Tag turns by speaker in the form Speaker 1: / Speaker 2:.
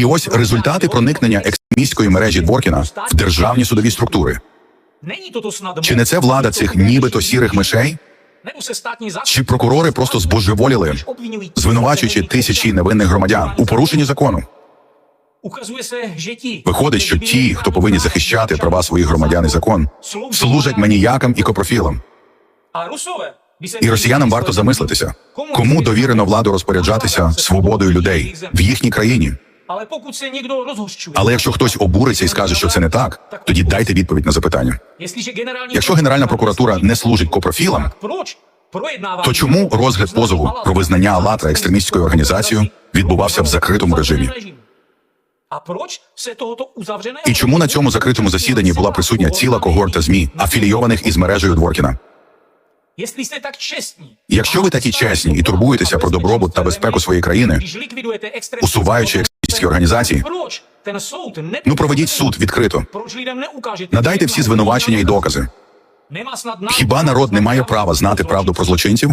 Speaker 1: І ось результати проникнення екстремістської мережі Дворкіна в державні судові структури. Чи не це влада цих нібито сірих мишей? Чи прокурори просто збожеволіли, звинувачуючи тисячі невинних громадян у порушенні закону? Виходить, що ті, хто повинні захищати права своїх громадян і закон, служать маніякам і копрофілам. І росіянам варто замислитися, кому довірено владу розпоряджатися свободою людей в їхній країні.
Speaker 2: Але pokud se někdo rozhořčuje,
Speaker 1: Але якщо хтось обуриться і скаже, що це не так, тоді дайте відповідь на запитання. Якщо Генеральна прокуратура не служить копрофілам, то чому розгляд позову про визнання Алатра екстремістською організацією відбувався в закритому режимі?
Speaker 2: А проч се tohoto uzavřeného
Speaker 1: І чому на цьому закритому засіданні була присутня ціла когорта змі, афілійованих із мережею Дворкіна? Якщо ви такі чесні і турбуєтеся про добробут та безпеку своєї країни, усуваючи екстремістські організації, ну проведіть суд відкрито. Надайте всі звинувачення і докази. Хіба народ не має права знати правду про злочинців?